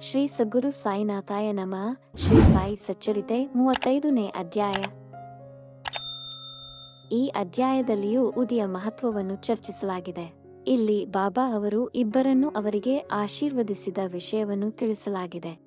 ಶ್ರೀ ಸಗುರು ಸಾಯಿನಾಥಾಯ ನಮಃ. ಶ್ರೀ ಸಾಯಿ ಸಚ್ಚರಿತೆ ಮೂವತ್ತೈದನೇ ಅಧ್ಯಾಯ. ಈ ಅಧ್ಯಾಯದಲ್ಲಿಯೂ ಉದಿಯ ಮಹತ್ವವನ್ನು ಚರ್ಚಿಸಲಾಗಿದೆ. ಇಲ್ಲಿ ಬಾಬಾ ಅವರು ಇಬ್ಬರನ್ನು ಅವರಿಗೆ ಆಶೀರ್ವದಿಸಿದ ವಿಷಯವನ್ನು ತಿಳಿಸಲಾಗಿದೆ.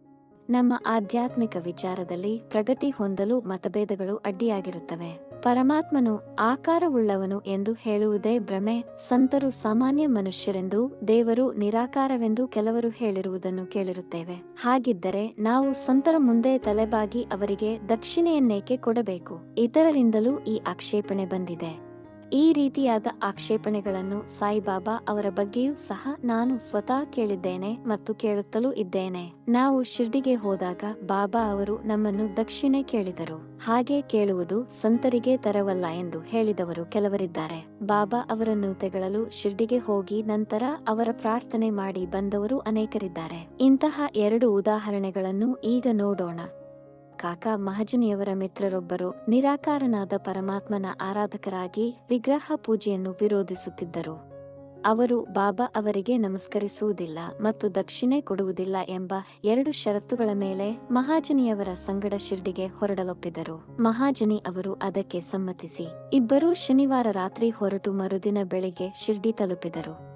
ನಮ್ಮ ಆಧ್ಯಾತ್ಮಿಕ ವಿಚಾರದಲ್ಲಿ ಪ್ರಗತಿ ಹೊಂದಲು ಮತಭೇದಗಳು ಅಡ್ಡಿಯಾಗಿರುತ್ತವೆ. ಪರಮಾತ್ಮನು ಆಕಾರವುಳ್ಳವನು ಎಂದು ಹೇಳುವುದೇ ಭ್ರಮೆ. ಸಂತರು ಸಾಮಾನ್ಯ ಮನುಷ್ಯರೆಂದು, ದೇವರು ನಿರಾಕಾರವೆಂದು ಕೆಲವರು ಹೇಳಿರುವುದನ್ನು ಕೇಳಿರುತ್ತೇವೆ. ಹಾಗಿದ್ದರೆ ನಾವು ಸಂತರ ಮುಂದೆ ತಲೆಬಾಗಿ ಅವರಿಗೆ ದಕ್ಷಿಣೆಯನ್ನೇಕೆ ಕೊಡಬೇಕು? ಇತರರಿಂದಲೂ ಈ ಆಕ್ಷೇಪಣೆ ಬಂದಿದೆ. ಈ ರೀತಿಯಾದ ಆಕ್ಷೇಪಣೆಗಳನ್ನು ಸಾಯಿಬಾಬಾ ಅವರ ಬಗ್ಗೆಯೂ ಸಹ ನಾನು ಸ್ವತಃ ಕೇಳಿದ್ದೇನೆ ಮತ್ತು ಕೇಳುತ್ತಲೂ ಇದ್ದೇನೆ. ನಾವು ಶಿರ್ಡಿಗೆ ಹೋದಾಗ ಬಾಬಾ ಅವರು ನಮ್ಮನ್ನು ದಕ್ಷಿಣೆ ಕೇಳಿದರು. ಹಾಗೆ ಕೇಳುವುದು ಸಂತರಿಗೆ ತರವಲ್ಲ ಎಂದು ಹೇಳಿದವರು ಕೆಲವರಿದ್ದಾರೆ. ಬಾಬಾ ಅವರನ್ನು ತೆಗಳಲು ಶಿರ್ಡಿಗೆ ಹೋಗಿ ನಂತರ ಅವರ ಪ್ರಾರ್ಥನೆ ಮಾಡಿ ಬಂದವರು ಅನೇಕರಿದ್ದಾರೆ. ಇಂತಹ ಎರಡು ಉದಾಹರಣೆಗಳನ್ನು ಈಗ ನೋಡೋಣ. ಕಾಕಾ ಮಹಜನಿಯವರ ಮಿತ್ರರೊಬ್ಬರು ನಿರಾಕಾರನಾದ ಪರಮಾತ್ಮನ ಆರಾಧಕರಾಗಿ ವಿಗ್ರಹ ಪೂಜೆಯನ್ನು ವಿರೋಧಿಸುತ್ತಿದ್ದರು. ಅವರು ಬಾಬಾ ಅವರಿಗೆ ನಮಸ್ಕರಿಸುವುದಿಲ್ಲ ಮತ್ತು ದಕ್ಷಿಣೆ ಕೊಡುವುದಿಲ್ಲ ಎಂಬ ಎರಡು ಷರತ್ತುಗಳ ಮೇಲೆ ಮಹಾಜನಿಯವರ ಸಂಗಡ ಶಿರ್ಡಿಗೆ ಹೊರಡಲೊಪ್ಪಿದರು. ಮಹಾಜನಿ ಅವರು ಅದಕ್ಕೆ ಸಮ್ಮತಿಸಿ, ಇಬ್ಬರೂ ಶನಿವಾರ ರಾತ್ರಿ ಹೊರಟು ಮರುದಿನ ಬೆಳಿಗ್ಗೆ ಶಿರ್ಡಿ ತಲುಪಿದರು.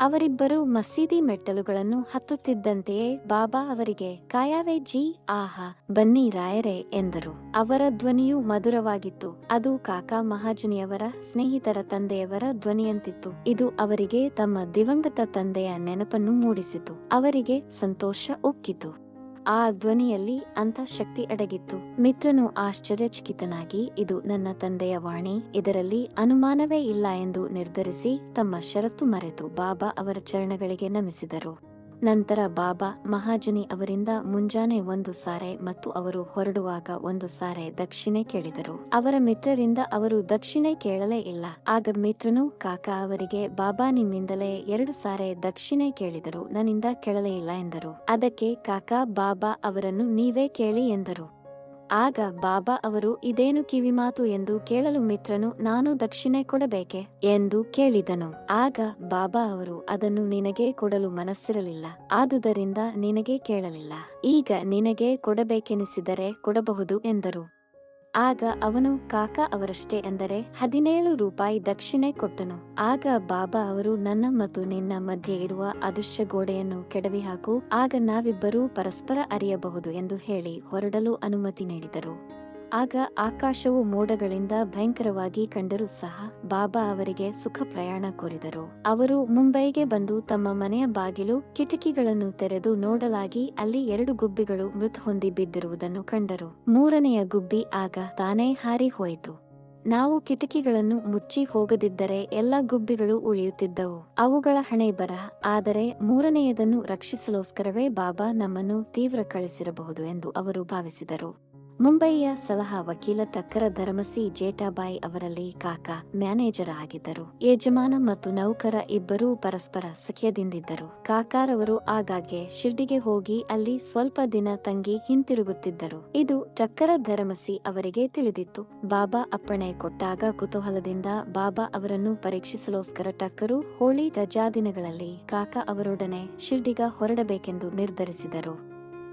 ಅವರಿಬ್ಬರು ಮಸೀದಿ ಮೆಟ್ಟಲುಗಳನ್ನು ಹತ್ತುತ್ತಿದ್ದಂತೆಯೇ ಬಾಬಾ ಅವರಿಗೆ, ಕಾಯಾವೆ ಜಿ, ಆಹಾ, ಬನ್ನಿ ರಾಯರೇ, ಎಂದರು. ಅವರ ಧ್ವನಿಯು ಮಧುರವಾಗಿತ್ತು. ಅದು ಕಾಕಾ ಮಹಾಜನಿಯವರ ಸ್ನೇಹಿತರ ತಂದೆಯವರ ಧ್ವನಿಯಂತಿತ್ತು. ಇದು ಅವರಿಗೆ ತಮ್ಮ ದಿವಂಗತ ತಂದೆಯ ನೆನಪನ್ನು ಮೂಡಿಸಿತು. ಅವರಿಗೆ ಸಂತೋಷ ಉಕ್ಕಿತು. ಆ ಧ್ವನಿಯಲ್ಲಿ ಅಂತ ಶಕ್ತಿ ಅಡಗಿತ್ತು. ಮಿತ್ರನು ಆಶ್ಚರ್ಯಚಕಿತನಾಗಿ, ಇದು ನನ್ನ ತಂದೆಯ ವಾಣಿ, ಇದರಲ್ಲಿ ಅನುಮಾನವೇ ಇಲ್ಲ ಎಂದು ನಿರ್ಧರಿಸಿ ತಮ್ಮ ಷರತ್ತು ಮರೆತು ಬಾಬಾ ಅವರ ಚರಣಗಳಿಗೆ ನಮಿಸಿದರು. ನಂತರ ಬಾಬಾ ಮಹಾಜನಿ ಅವರಿಂದ ಮುಂಜಾನೆ ಒಂದು ಸಾರೆ ಮತ್ತು ಅವರು ಹೊರಡುವಾಗ ಒಂದು ಸಾರೆ ದಕ್ಷಿಣೆ ಕೇಳಿದರು. ಅವರ ಮಿತ್ರರಿಂದ ಅವರು ದಕ್ಷಿಣೆ ಕೇಳಲೇ ಇಲ್ಲ. ಆಗ ಮಿತ್ರನು, ಕಾಕಾ ಅವರಿಗೆ ಬಾಬಾ ನಿಮ್ಮಿಂದಲೇ ಎರಡು ಸಾರೆ ದಕ್ಷಿಣೆ ಕೇಳಿದರು. ನನ್ನಿಂದ ಕೇಳಲೇ ಇಲ್ಲ ಎಂದರು. ಅದಕ್ಕೆ, ಕಾಕಾ, ಬಾಬಾ ಅವರನ್ನು ನೀವೇ ಕೇಳಿ ಎಂದರು. ಆಗ ಬಾಬಾ ಅವರು, ಇದೇನು ಕಿವಿಮಾತು ಎಂದು ಕೇಳಲು ಮಿತ್ರನು ನಾನು ದಕ್ಷಿಣೆ ಕೊಡಬೇಕೆ? ಎಂದು ಕೇಳಿದನು. ಆಗ ಬಾಬಾ ಅವರು, ಅದನ್ನು ನಿನಗೆ ಕೊಡಲು ಮನಸ್ಸಿರಲಿಲ್ಲ, ಆದುದರಿಂದ ನಿನಗೆ ಕೇಳಲಿಲ್ಲ. ಈಗ ನಿನಗೆ ಕೊಡಬೇಕೆನಿಸಿದರೆ ಕೊಡಬಹುದು ಎಂದರು. ಆಗ ಅವನು ಕಾಕಾ ಅವರಷ್ಟೇ ಅಂದರೆ ಹದಿನೇಳು ರೂಪಾಯಿ ದಕ್ಷಿಣೆ ಕೊಟ್ಟನು. ಆಗ ಬಾಬಾ ಅವರು, ನನ್ನ ಮತ್ತು ನಿನ್ನ ಮಧ್ಯೆ ಇರುವ ಅದೃಶ್ಯ ಗೋಡೆಯನ್ನು ಕೆಡವಿ ಹಾಕು ಆಗ ನಾವಿಬ್ಬರೂ ಪರಸ್ಪರ ಅರಿಯಬಹುದು ಎಂದು ಹೇಳಿ ಹೊರಡಲು ಅನುಮತಿ ನೀಡಿದರು. ಆಗ ಆಕಾಶವು ಮೋಡಗಳಿಂದ ಭಯಂಕರವಾಗಿ ಕಂಡರೂ ಸಹ ಬಾಬಾ ಅವರಿಗೆ ಸುಖ ಪ್ರಯಾಣ ಕೋರಿದರು. ಅವರು ಮುಂಬೈಗೆ ಬಂದು ತಮ್ಮ ಮನೆಯ ಬಾಗಿಲು, ಕಿಟಕಿಗಳನ್ನು ತೆರೆದು ನೋಡಲಾಗಿ ಅಲ್ಲಿ ಎರಡು ಗುಬ್ಬಿಗಳು ಮೃತ ಹೊಂದಿ ಬಿದ್ದಿರುವುದನ್ನು ಕಂಡರು. ಮೂರನೆಯ ಗುಬ್ಬಿ ಆಗ ತಾನೇ ಹಾರಿ ಹೋಯಿತು. ನಾವು ಕಿಟಕಿಗಳನ್ನು ಮುಚ್ಚಿ ಹೋಗದಿದ್ದರೆ ಎಲ್ಲ ಗುಬ್ಬಿಗಳು ಉಳಿಯುತ್ತಿದ್ದವು. ಅವುಗಳ ಹಣೆ ಬರಹ, ಆದರೆ ಮೂರನೆಯದನ್ನು ರಕ್ಷಿಸಲೋಸ್ಕರವೇ ಬಾಬಾ ನಮ್ಮನ್ನು ತೀವ್ರ ಕಳಿಸಿರಬಹುದು ಎಂದು ಅವರು ಭಾವಿಸಿದರು. ಮುಂಬಯಿಯ ಸಲಹಾ ವಕೀಲ ತಕ್ಕರ ಧರ್ಮಸಿ ಜೇಟಾಬಾಯಿ ಅವರಲ್ಲಿ ಕಾಕ ಮ್ಯಾನೇಜರ್ ಆಗಿದ್ದರು. ಯಜಮಾನ ಮತ್ತು ನೌಕರ ಇಬ್ಬರೂ ಪರಸ್ಪರ ಸಖ್ಯದಿಂದಿದ್ದರು. ಕಾಕಾರವರು ಆಗಾಗ್ಗೆ ಶಿರ್ಡಿಗೆ ಹೋಗಿ ಅಲ್ಲಿ ಸ್ವಲ್ಪ ದಿನ ತಂಗಿ ಹಿಂತಿರುಗುತ್ತಿದ್ದರು. ಇದು ಟಕ್ಕರ ಧರ್ಮಸಿ ಅವರಿಗೆ ತಿಳಿದಿತ್ತು. ಬಾಬಾ ಅಪ್ಪಣೆ ಕೊಟ್ಟಾಗ ಕುತೂಹಲದಿಂದ ಬಾಬಾ ಅವರನ್ನು ಪರೀಕ್ಷಿಸಲೋಸ್ಕರ ಟಕ್ಕರು ಹೋಳಿ ರಜಾದಿನಗಳಲ್ಲಿ ಕಾಕಾ ಅವರೊಡನೆ ಶಿರ್ಡಿಗ ಹೊರಡಬೇಕೆಂದು ನಿರ್ಧರಿಸಿದರು.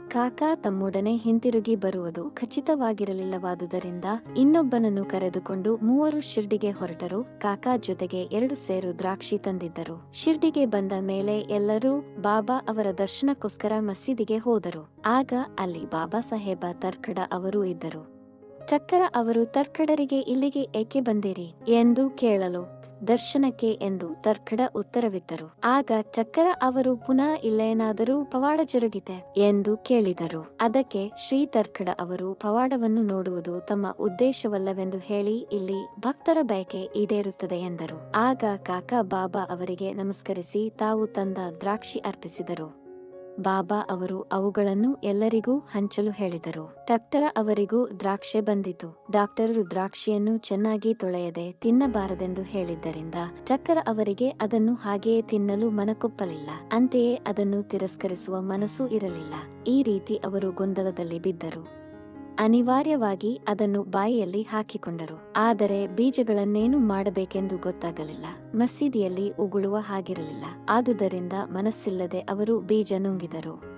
ಕಾಕಾ ತಮ್ಮೊಡನೆ ಹಿಂತಿರುಗಿ ಬರುವುದು ಖಚಿತವಾಗಿರಲಿಲ್ಲವಾದುದರಿಂದ ಇನ್ನೊಬ್ಬನನ್ನು ಕರೆದುಕೊಂಡು ಮೂವರು ಶಿರ್ಡಿಗೆ ಹೊರಟರು. ಕಾಕಾ ಜೊತೆಗೆ ಎರಡು ಸೇರು ದ್ರಾಕ್ಷಿ ತಂದಿದ್ದರು. ಶಿರ್ಡಿಗೆ ಬಂದ ಮೇಲೆ ಎಲ್ಲರೂ ಬಾಬಾ ಅವರ ದರ್ಶನಕ್ಕೋಸ್ಕರ ಮಸೀದಿಗೆ ಹೋದರು. ಆಗ ಅಲ್ಲಿ ಬಾಬಾ ಸಾಹೇಬ ತರ್ಕಡ ಅವರೂ ಇದ್ದರು. ಚಕ್ಕರ ಅವರು ತರ್ಕಡರಿಗೆ ಇಲ್ಲಿಗೆ ಏಕೆ ಬಂದಿರಿ? ಎಂದು ಕೇಳಲು ದರ್ಶನಕ್ಕೆ ಎಂದು ತರ್ಕಡ ಉತ್ತರವಿತ್ತರು ಆಗ ಚಕ್ಕರ ಅವರು ಪುನಃ ಇಲ್ಲೇನಾದರೂ ಪವಾಡ ಜರುಗಿದೆ ಎಂದು ಕೇಳಿದರು. ಅದಕ್ಕೆ ಶ್ರೀ ತರ್ಕಡ ಅವರು ಪವಾಡವನ್ನು ನೋಡುವುದು ತಮ್ಮ ಉದ್ದೇಶವಲ್ಲವೆಂದು ಹೇಳಿ ಇಲ್ಲಿ ಭಕ್ತರ ಬಯಕೆ ಈಡೇರುತ್ತದೆ ಎಂದರು. ಆಗ ಕಾಕಾ ಬಾಬಾ ಅವರಿಗೆ ನಮಸ್ಕರಿಸಿ ತಾವು ತಂದ ದ್ರಾಕ್ಷಿ ಅರ್ಪಿಸಿದರು. ಬಾಬಾ ಅವರು ಅವುಗಳನ್ನು ಎಲ್ಲರಿಗೂ ಹಂಚಲು ಹೇಳಿದರು. ಡಾಕ್ಟರ ಅವರಿಗೂ ದ್ರಾಕ್ಷೆ ಬಂದಿತು. ಡಾಕ್ಟರ್ ದ್ರಾಕ್ಷಿಯನ್ನು ಚೆನ್ನಾಗಿ ತೊಳೆಯದೆ ತಿನ್ನಬಾರದೆಂದು ಹೇಳಿದ್ದರಿಂದ ಚಕ್ಕರ ಅವರಿಗೆ ಅದನ್ನು ಹಾಗೆಯೇ ತಿನ್ನಲು ಮನಕೊಪ್ಪಲಿಲ್ಲ. ಅಂತೆಯೇ ಅದನ್ನು ತಿರಸ್ಕರಿಸುವ ಮನಸ್ಸೂ ಇರಲಿಲ್ಲ. ಈ ರೀತಿ ಅವರು ಗೊಂದಲದಲ್ಲಿ ಬಿದ್ದರು. ಅನಿವಾರ್ಯವಾಗಿ ಅದನ್ನು ಬಾಯಿಯಲ್ಲಿ ಹಾಕಿಕೊಂಡರು. ಆದರೆ ಬೀಜಗಳನ್ನೇನು ಮಾಡಬೇಕೆಂದು ಗೊತ್ತಾಗಲಿಲ್ಲ. ಮಸೀದಿಯಲ್ಲಿ ಉಗುಳುವ ಹಾಗಿರಲಿಲ್ಲ. ಆದುದರಿಂದ ಮನಸ್ಸಿಲ್ಲದೆ ಅವರು ಬೀಜ ನುಂಗಿದರು.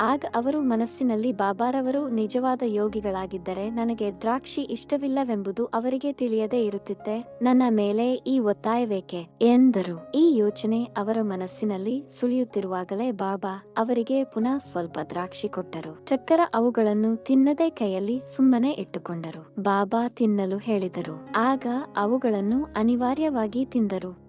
ಆಗ ಅವರು ಮನಸ್ಸಿನಲ್ಲಿ ಬಾಬಾರವರು ನಿಜವಾದ ಯೋಗಿಗಳಾಗಿದ್ದರೆ ನನಗೆ ದ್ರಾಕ್ಷಿ ಇಷ್ಟವಿಲ್ಲವೆಂಬುದು ಅವರಿಗೆ ತಿಳಿಯದೇ ಇರುತ್ತಿತ್ತೆ. ನನ್ನ ಮೇಲೆ ಈ ಒತ್ತಾಯವೇಕೆ? ಎಂದರು. ಈ ಯೋಚನೆ ಅವರ ಮನಸ್ಸಿನಲ್ಲಿ ಸುಳಿಯುತ್ತಿರುವಾಗಲೇ ಬಾಬಾ ಅವರಿಗೆ ಪುನಃ ಸ್ವಲ್ಪ ದ್ರಾಕ್ಷಿ ಕೊಟ್ಟರು. ಚಕ್ಕರ ಅವುಗಳನ್ನು ತಿನ್ನದೇ ಕೈಯಲ್ಲಿ ಸುಮ್ಮನೆ ಇಟ್ಟುಕೊಂಡರು. ಬಾಬಾ ತಿನ್ನಲು ಹೇಳಿದರು. ಆಗ ಅವುಗಳನ್ನು ಅನಿವಾರ್ಯವಾಗಿ ತಿಂದರು.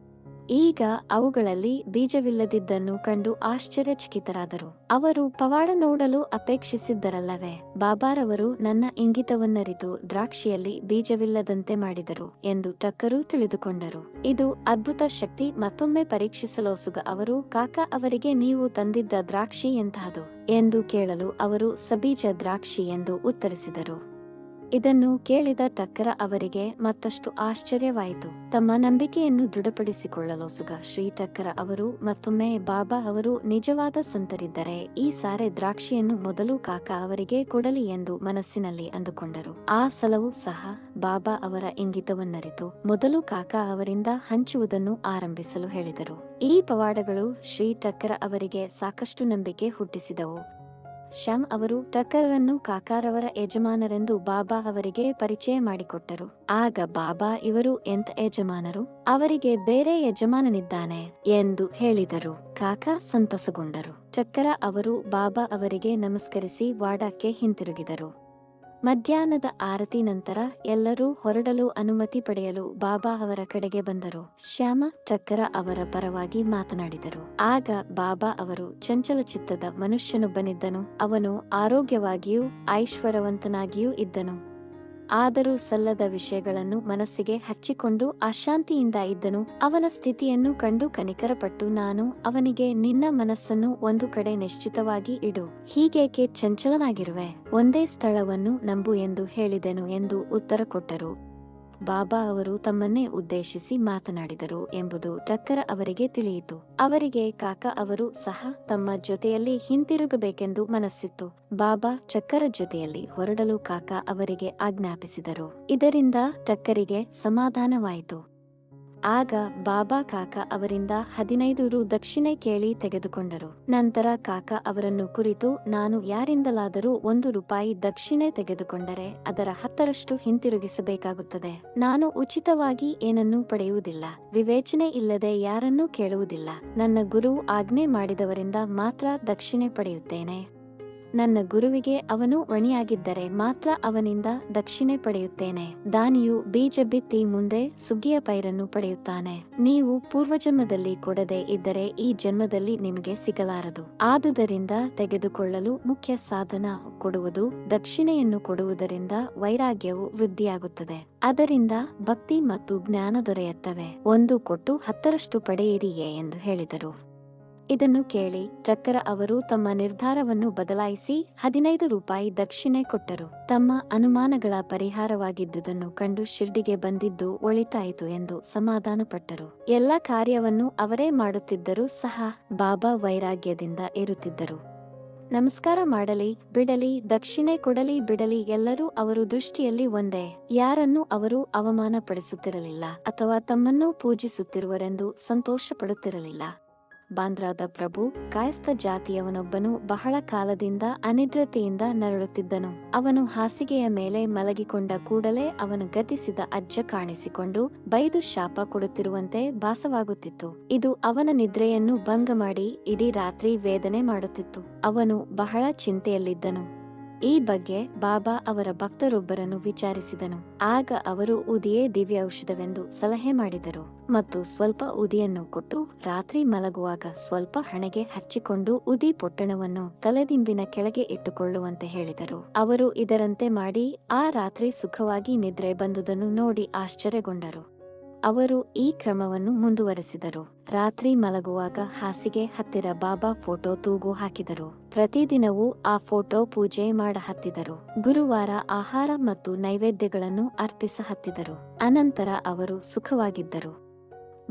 ಈಗ ಅವುಗಳಲ್ಲಿ ಬೀಜವಿಲ್ಲದಿದ್ದನ್ನು ಕಂಡು ಆಶ್ಚರ್ಯಚಕಿತರಾದರು. ಅವರು ಪವಾಡ ನೋಡಲು ಅಪೇಕ್ಷಿಸಿದ್ದರಲ್ಲವೇ? ಬಾಬಾರವರು ನನ್ನ ಇಂಗಿತವನ್ನರಿತು ದ್ರಾಕ್ಷಿಯಲ್ಲಿ ಬೀಜವಿಲ್ಲದಂತೆ ಮಾಡಿದರು ಎಂದು ಟಕ್ಕರು ತಿಳಿದುಕೊಂಡರು. ಇದು ಅದ್ಭುತ ಶಕ್ತಿ ಮತ್ತೊಮ್ಮೆ ಪರೀಕ್ಷಿಸಲೋಸುಗ ಅವರು, ಕಾಕಾ, ಅವರಿಗೆ ನೀವು ತಂದಿದ್ದ ದ್ರಾಕ್ಷಿ ಎಂತಹದು ಎಂದು ಕೇಳಲು ಅವರು, ಸಬೀಜ ದ್ರಾಕ್ಷಿ ಎಂದು ಉತ್ತರಿಸಿದರು. ಇದನ್ನು ಕೇಳಿದ ಟಕ್ಕರ ಅವರಿಗೆ ಮತ್ತಷ್ಟು ಆಶ್ಚರ್ಯವಾಯಿತು. ತಮ್ಮ ನಂಬಿಕೆಯನ್ನು ದೃಢಪಡಿಸಿಕೊಳ್ಳಲು ಸುಗ, ಶ್ರೀ ಟಕ್ಕರ ಅವರು ಮತ್ತೊಮ್ಮೆ ಬಾಬಾ ಅವರು ನಿಜವಾದ ಸಂತರಿದ್ದರೆ ಈ ಸಾರೆ ದ್ರಾಕ್ಷಿಯನ್ನು ಮೊದಲು ಕಾಕ ಅವರಿಗೆ ಕೊಡಲಿ ಎಂದು ಮನಸ್ಸಿನಲ್ಲಿ ಅಂದುಕೊಂಡರು. ಆ ಸಲವೂ ಸಹ ಬಾಬಾ ಅವರ ಇಂಗಿತವನ್ನರಿತು. ಮೊದಲು ಕಾಕ ಅವರಿಂದ ಹಂಚುವುದನ್ನು ಆರಂಭಿಸಲು ಹೇಳಿದರು. ಈ ಪವಾಡಗಳು ಶ್ರೀ ಟಕ್ಕರ ಅವರಿಗೆ ಸಾಕಷ್ಟು ನಂಬಿಕೆ ಹುಟ್ಟಿಸಿದವು. ಶ್ಯಾಮ್ ಅವರು ಟಕ್ಕರನ್ನು ಕಾಕಾರವರ ಯಜಮಾನರೆಂದು ಬಾಬಾ ಅವರಿಗೆ ಪರಿಚಯ ಮಾಡಿಕೊಟ್ಟರು. ಆಗ ಬಾಬಾ, ಇವರು ಎಂತ ಯಜಮಾನರು? ಅವರಿಗೆ ಬೇರೆ ಯಜಮಾನನಿದ್ದಾನೆ? ಎಂದು ಹೇಳಿದರು. ಕಾಕಾ ಸಂತಸಗೊಂಡರು. ಚಕ್ಕರ ಅವರು ಬಾಬಾ ಅವರಿಗೆ ನಮಸ್ಕರಿಸಿ ವಾಡಕ್ಕೆ ಹಿಂತಿರುಗಿದರು. ಮಧ್ಯಾಹ್ನದ ಆರತಿ ನಂತರ ಎಲ್ಲರೂ ಹೊರಡಲು ಅನುಮತಿ ಪಡೆಯಲು ಬಾಬಾ ಅವರ ಕಡೆಗೆ ಬಂದರು. ಶ್ಯಾಮ ಚಕ್ರ ಅವರ ಪರವಾಗಿ ಮಾತನಾಡಿದರು. ಆಗ ಬಾಬಾ ಅವರು ಚಂಚಲ ಚಿತ್ತದ ಮನುಷ್ಯನೊಬ್ಬನಿದ್ದನು. ಅವನು ಆರೋಗ್ಯವಾಗಿಯೂ ಐಶ್ವರ್ಯವಂತನಾಗಿಯೂ ಇದ್ದನು. ಆದರೂ ಸಲ್ಲದ ವಿಷಯಗಳನ್ನು ಮನಸ್ಸಿಗೆ ಹಚ್ಚಿಕೊಂಡು ಅಶಾಂತಿಯಿಂದ ಇದ್ದನು. ಅವನ ಸ್ಥಿತಿಯನ್ನು ಕಂಡು ಕನಿಕರಪಟ್ಟು, ನಾನು ಅವನಿಗೆ ನಿನ್ನ ಮನಸ್ಸನ್ನು ಒಂದು ಕಡೆ ನಿಶ್ಚಿತವಾಗಿ ಇಡು. ಹೀಗೇಕೆ ಚಂಚಲನಾಗಿರುವೆ? ಒಂದೇ ಸ್ಥಳವನ್ನು ನಂಬು ಎಂದು ಹೇಳಿದೆನು ಎಂದು ಉತ್ತರ ಕೊಟ್ಟರು. ಬಾಬಾ ಅವರು ತಮ್ಮನ್ನೇ ಉದ್ದೇಶಿಸಿ ಮಾತನಾಡಿದರು ಎಂಬುದು ಟಕ್ಕರ ಅವರಿಗೆ ತಿಳಿಯಿತು. ಅವರಿಗೆ ಕಾಕಾ ಅವರು ಸಹ ತಮ್ಮ ಜೊತೆಯಲ್ಲಿ ಹಿಂತಿರುಗಬೇಕೆಂದು ಮನಸ್ಸಿತ್ತು. ಬಾಬಾ ಚಕ್ಕರ ಜೊತೆಯಲ್ಲಿ ಹೊರಡಲು ಕಾಕಾ ಅವರಿಗೆ ಆಜ್ಞಾಪಿಸಿದರು. ಇದರಿಂದ ಟಕ್ಕರಿಗೆ ಸಮಾಧಾನವಾಯಿತು. ಆಗ ಬಾಬಾ ಕಾಕ ಅವರಿಂದ ಹದಿನೈದು ರು ದಕ್ಷಿಣೆ ಕೇಳಿ ತೆಗೆದುಕೊಂಡರು. ನಂತರ ಕಾಕ ಅವರನ್ನು ಕುರಿತು, ನಾನು ಯಾರಿಂದಲಾದರೂ ಒಂದು ರೂಪಾಯಿ ದಕ್ಷಿಣೆ ತೆಗೆದುಕೊಂಡರೆ ಅದರ ಹತ್ತರಷ್ಟು ಹಿಂತಿರುಗಿಸಬೇಕಾಗುತ್ತದೆ. ನಾನು ಉಚಿತವಾಗಿ ಏನನ್ನೂ ಪಡೆಯುವುದಿಲ್ಲ. ವಿವೇಚನೆ ಇಲ್ಲದೆ ಯಾರನ್ನೂ ಕೇಳುವುದಿಲ್ಲ. ನನ್ನ ಗುರು ಆಜ್ಞೆ ಮಾಡಿದವರಿಂದ ಮಾತ್ರ ದಕ್ಷಿಣೆ ಪಡೆಯುತ್ತೇನೆ. ನನ್ನ ಗುರುವಿಗೆ ಅವನು ಒಣಿಯಾಗಿದ್ದರೆ ಮಾತ್ರ ಅವನಿಂದ ದಕ್ಷಿಣೆ ಪಡೆಯುತ್ತೇನೆ. ದಾನಿಯು ಬೀಜ ಬಿತ್ತಿ ಮುಂದೆ ಸುಗ್ಗಿಯ ಪೈರನ್ನು ಪಡೆಯುತ್ತಾನೆ. ನೀವು ಪೂರ್ವಜನ್ಮದಲ್ಲಿ ಕೊಡದೆ ಇದ್ದರೆ ಈ ಜನ್ಮದಲ್ಲಿ ನಿಮಗೆ ಸಿಗಲಾರದು. ಆದುದರಿಂದ ತೆಗೆದುಕೊಳ್ಳಲು ಮುಖ್ಯ ಸಾಧನ ಕೊಡುವುದು, ದಕ್ಷಿಣೆಯನ್ನು ಕೊಡುವುದರಿಂದ ವೈರಾಗ್ಯವು ವೃದ್ಧಿಯಾಗುತ್ತದೆ. ಅದರಿಂದ ಭಕ್ತಿ ಮತ್ತು ಜ್ಞಾನ ದೊರೆಯುತ್ತವೆ. ಒಂದು ಕೊಟ್ಟು ಹತ್ತರಷ್ಟು ಪಡೆಯಿರಿಯೇ ಎಂದು ಹೇಳಿದರು. ಇದನ್ನು ಕೇಳಿ ಚಕ್ಕರ ಅವರು ತಮ್ಮ ನಿರ್ಧಾರವನ್ನು ಬದಲಾಯಿಸಿ ಹದಿನೈದು ರೂಪಾಯಿ ದಕ್ಷಿಣೆ ಕೊಟ್ಟರು. ತಮ್ಮ ಅನುಮಾನಗಳ ಪರಿಹಾರವಾಗಿದ್ದುದನ್ನು ಕಂಡು ಶಿರ್ಡಿಗೆ ಬಂದಿದ್ದು ಒಳಿತಾಯಿತು ಎಂದು ಸಮಾಧಾನಪಟ್ಟರು. ಎಲ್ಲ ಕಾರ್ಯವನ್ನು ಅವರೇ ಮಾಡುತ್ತಿದ್ದರೂ ಸಹ ಬಾಬಾ ವೈರಾಗ್ಯದಿಂದ ಇರುತ್ತಿದ್ದರು ನಮಸ್ಕಾರ ಮಾಡಲಿ, ಬಿಡಲಿ, ದಕ್ಷಿಣೆ ಕೊಡಲಿ, ಬಿಡಲಿ, ಎಲ್ಲರೂ ಅವರು ದೃಷ್ಟಿಯಲ್ಲಿ ಒಂದೇ. ಯಾರನ್ನು ಅವರು ಅವಮಾನಪಡಿಸುತ್ತಿರಲಿಲ್ಲ ಅಥವಾ ತಮ್ಮನ್ನು ಪೂಜಿಸುತ್ತಿರುವರೆಂದು ಸಂತೋಷ ಪಡುತ್ತಿರಲಿಲ್ಲ ಬಾಂದ್ರಾದ ಪ್ರಭು ಕಾಯಸ್ಥ ಜಾತಿಯವನೊಬ್ಬನು ಬಹಳ ಕಾಲದಿಂದ ಅನಿದ್ರತೆಯಿಂದ ನರಳುತ್ತಿದ್ದನು. ಅವನು ಹಾಸಿಗೆಯ ಮೇಲೆ ಮಲಗಿಕೊಂಡ ಕೂಡಲೇ ಅವನು ಗತಿಸಿದ ಅಜ್ಜ ಕಾಣಿಸಿಕೊಂಡು ಬೈದು ಶಾಪ ಕೊಡುತ್ತಿರುವಂತೆ ಭಾಸವಾಗುತ್ತಿತ್ತು. ಇದು ಅವನ ನಿದ್ರೆಯನ್ನು ಭಂಗ ಮಾಡಿ ಇಡೀ ರಾತ್ರಿ ವೇದನೆ ಮಾಡುತ್ತಿತ್ತು. ಅವನು ಬಹಳ ಚಿಂತೆಯಲ್ಲಿದ್ದನು. ಈ ಬಗ್ಗೆ ಬಾಬಾ ಅವರ ಭಕ್ತರೊಬ್ಬರನ್ನು ವಿಚಾರಿಸಿದನು. ಆಗ ಅವರು ಉದಿಯೇ ದಿವ್ಯ ಔಷಧವೆಂದು ಸಲಹೆ ಮಾಡಿದರು ಮತ್ತು ಸ್ವಲ್ಪ ಉದಿಯನ್ನು ಕೊಟ್ಟು ರಾತ್ರಿ ಮಲಗುವಾಗ ಸ್ವಲ್ಪ ಹಣೆಗೆ ಹಚ್ಚಿಕೊಂಡು ಉದಿ ಪೊಟ್ಟಣವನ್ನು ತಲೆದಿಂಬಿನ ಕೆಳಗೆ ಇಟ್ಟುಕೊಳ್ಳುವಂತೆ ಹೇಳಿದರು. ಅವರು ಇದರಂತೆ ಮಾಡಿ ಆ ರಾತ್ರಿ ಸುಖವಾಗಿ ನಿದ್ರೆ ಬಂದುದನ್ನು ನೋಡಿ ಆಶ್ಚರ್ಯಗೊಂಡರು. ಅವರು ಈ ಕ್ರಮವನ್ನು ಮುಂದುವರೆಸಿದರು. ರಾತ್ರಿ ಮಲಗುವಾಗ ಹಾಸಿಗೆ ಹತ್ತಿರ ಬಾಬಾ ಫೋಟೋ ತೂಗು ಹಾಕಿದರು. ಪ್ರತಿದಿನವೂ ಆ ಫೋಟೋ ಪೂಜೆ ಮಾಡ ಹತ್ತಿದರು ಗುರುವಾರ ಆಹಾರ ಮತ್ತು ನೈವೇದ್ಯಗಳನ್ನು ಅರ್ಪಿಸ ಹತ್ತಿದರು ಅನಂತರ ಅವರು ಸುಖವಾಗಿದ್ದರು.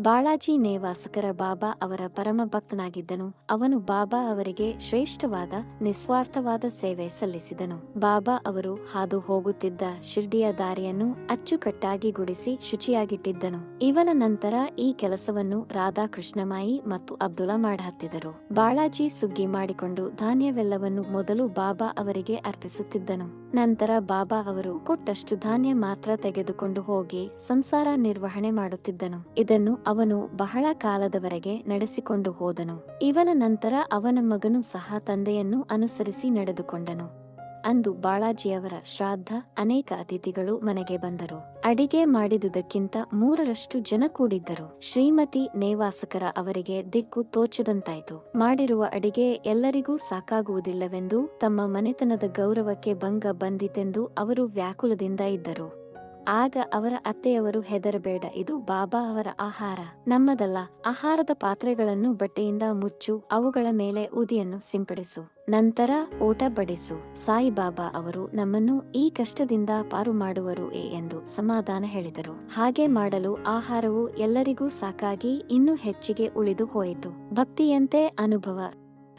ಬಾಳಾಜಿ ನೇವಾಸಕರ ಬಾಬಾ ಅವರ ಪರಮ ಭಕ್ತನಾಗಿದ್ದನು ಅವನು ಬಾಬಾ ಅವರಿಗೆ ಶ್ರೇಷ್ಠವಾದ, ನಿಸ್ವಾರ್ಥವಾದ ಸೇವೆ ಸಲ್ಲಿಸಿದನು. ಬಾಬಾ ಅವರು ಹಾದು ಹೋಗುತ್ತಿದ್ದ ಶಿರ್ಡಿಯ ದಾರಿಯನ್ನು ಅಚ್ಚುಕಟ್ಟಾಗಿ ಗುಡಿಸಿ ಶುಚಿಯಾಗಿಟ್ಟಿದ್ದನು. ಇವನ ನಂತರ ಈ ಕೆಲಸವನ್ನು ರಾಧಾಕೃಷ್ಣಮಾಯಿ ಮತ್ತು ಅಬ್ದುಲ್ಲಾ ಮಾಡಹತ್ತಿದರು. ಬಾಳಾಜಿ ಸುಗ್ಗಿ ಮಾಡಿಕೊಂಡು ಧಾನ್ಯವೆಲ್ಲವನ್ನು ಮೊದಲು ಬಾಬಾ ಅವರಿಗೆ ಅರ್ಪಿಸುತ್ತಿದ್ದನು. ನಂತರ ಬಾಬಾ ಅವರು ಕೊಟ್ಟಷ್ಟು ಧಾನ್ಯ ಮಾತ್ರ ತೆಗೆದುಕೊಂಡು ಹೋಗಿ ಸಂಸಾರ ನಿರ್ವಹಣೆ ಮಾಡುತ್ತಿದ್ದನು. ಇದನ್ನು ಅವನು ಬಹಳ ಕಾಲದವರೆಗೆ ನಡೆಸಿಕೊಂಡು ಹೋದನು. ಇವನ ನಂತರ ಅವನ ಮಗನು ಸಹ ತಂದೆಯನ್ನು ಅನುಸರಿಸಿ ನಡೆದುಕೊಂಡನು. ಅಂದು ಬಾಳಾಜಿಯವರ ಶ್ರಾದ್ದ ಅನೇಕ ಅತಿಥಿಗಳು ಮನೆಗೆ ಬಂದರು. ಅಡಿಗೆ ಮಾಡಿದುದಕ್ಕಿಂತ ಮೂರರಷ್ಟು ಜನ ಕೂಡಿದ್ದರು. ಶ್ರೀಮತಿ ನೇವಾಸಕರ ಅವರಿಗೆ ದಿಕ್ಕು ತೋಚದಂತಾಯಿತು. ಮಾಡಿರುವ ಅಡಿಗೆ ಎಲ್ಲರಿಗೂ ಸಾಕಾಗುವುದಿಲ್ಲವೆಂದು ತಮ್ಮ ಮನೆತನದ ಗೌರವಕ್ಕೆ ಭಂಗ ಬಂದಿತೆಂದು ಅವರು ವ್ಯಾಕುಲದಿಂದ ಇದ್ದರು. ಆಗ ಅವರ ಅತ್ತೆಯವರು ಹೆದರಬೇಡ, ಇದು ಬಾಬಾ ಅವರ ಆಹಾರ. ನಮ್ಮದಲ್ಲ, ಆಹಾರದ ಪಾತ್ರೆಗಳನ್ನು ಬಟ್ಟೆಯಿಂದ ಮುಚ್ಚು, ಅವುಗಳ ಮೇಲೆ ಉದಿಯನ್ನು ಸಿಂಪಡಿಸು, ನಂತರ ಊಟ ಬಡಿಸು. ಸಾಯಿಬಾಬಾ ಅವರು ನಮ್ಮನ್ನು ಈ ಕಷ್ಟದಿಂದ ಪಾರು ಮಾಡುವರು ಏ ಎಂದು ಸಮಾಧಾನ ಹೇಳಿದರು. ಹಾಗೆ ಮಾಡಲು ಆಹಾರವು ಎಲ್ಲರಿಗೂ ಸಾಕಾಗಿ ಇನ್ನೂ ಹೆಚ್ಚಿಗೆ ಉಳಿದು ಹೋಯಿತು. ಭಕ್ತಿಯಂತೆ ಅನುಭವ.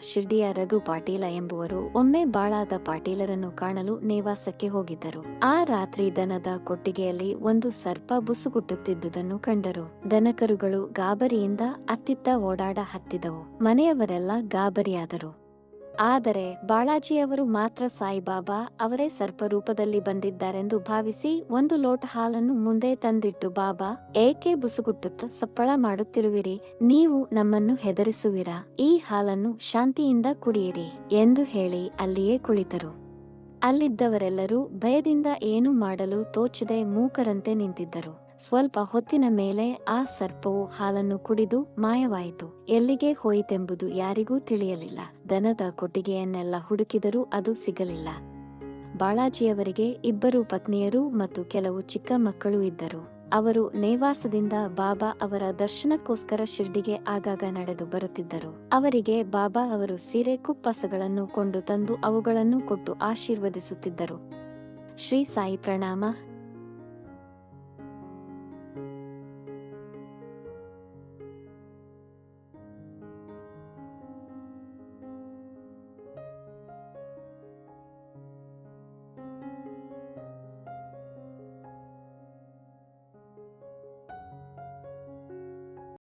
ಶಿರ್ಡಿಯ ರಘು ಪಾಟೀಲ ಎಂಬುವರು ಒಮ್ಮೆ ಬಾಳಾದ ಪಾಟೀಲರನ್ನು ಕಾಣಲು ನೇವಾಸಕ್ಕೆ ಹೋಗಿದ್ದರು. ಆ ರಾತ್ರಿ ದನದ ಕೊಟ್ಟಿಗೆಯಲ್ಲಿ ಒಂದು ಸರ್ಪ ಬುಸುಗುಟ್ಟುತ್ತಿದ್ದುದನ್ನು ಕಂಡರು. ದನಕರುಗಳು ಗಾಬರಿಯಿಂದ ಅತ್ತಿತ್ತ ಓಡಾಡ ಹತ್ತಿದವು. ಮನೆಯವರೆಲ್ಲ ಗಾಬರಿಯಾದರು. ಆದರೆ ಬಾಳಾಜಿಯವರು ಮಾತ್ರ ಸಾಯಿಬಾಬಾ ಅವರೇ ಸರ್ಪರೂಪದಲ್ಲಿ ಬಂದಿದ್ದಾರೆಂದು ಭಾವಿಸಿ ಒಂದು ಲೋಟ ಹಾಲನ್ನು ಮುಂದೆ ತಂದಿಟ್ಟು, ಬಾಬಾ, ಏಕೆ ಬುಸುಗುಟ್ಟುತ್ತ ಸಪ್ಪಳ ಮಾಡುತ್ತಿರುವಿರಿ? ನೀವು ನಮ್ಮನ್ನು ಹೆದರಿಸುವಿರಾ? ಈ ಹಾಲನ್ನು ಶಾಂತಿಯಿಂದ ಕುಡಿಯಿರಿ ಎಂದು ಹೇಳಿ ಅಲ್ಲಿಯೇ ಕುಳಿತರು. ಅಲ್ಲಿದ್ದವರೆಲ್ಲರೂ ಭಯದಿಂದ ಏನು ಮಾಡಲು ತೋಚದೆ ಮೂಕರಂತೆ ನಿಂತಿದ್ದರು. ಸ್ವಲ್ಪ ಹೊತ್ತಿನ ಮೇಲೆ ಆ ಸರ್ಪವು ಹಾಲನ್ನು ಕುಡಿದು ಮಾಯವಾಯಿತು. ಎಲ್ಲಿಗೆ ಹೋಯಿತೆಂಬುದು ಯಾರಿಗೂ ತಿಳಿಯಲಿಲ್ಲ. ದನದ ಕೊಟ್ಟಿಗೆಯನ್ನೆಲ್ಲ ಹುಡುಕಿದರೂ ಅದು ಸಿಗಲಿಲ್ಲ. ಬಾಳಾಜಿಯವರಿಗೆ ಇಬ್ಬರು ಪತ್ನಿಯರು ಮತ್ತು ಕೆಲವು ಚಿಕ್ಕ ಮಕ್ಕಳು ಇದ್ದರು. ಅವರು ನೇವಾಸದಿಂದ ಬಾಬಾ ಅವರ ದರ್ಶನಕ್ಕೋಸ್ಕರ ಶಿರ್ಡಿಗೆ ಆಗಾಗ ನಡೆದು ಬರುತ್ತಿದ್ದರು. ಅವರಿಗೆ ಬಾಬಾ ಅವರು ಸೀರೆ, ಕುಪ್ಪಸಗಳನ್ನು ಕೊಂಡು ತಂದು ಅವುಗಳನ್ನು ಕೊಟ್ಟು ಆಶೀರ್ವದಿಸುತ್ತಿದ್ದರು. ಶ್ರೀ ಸಾಯಿ ಪ್ರಣಾಮ.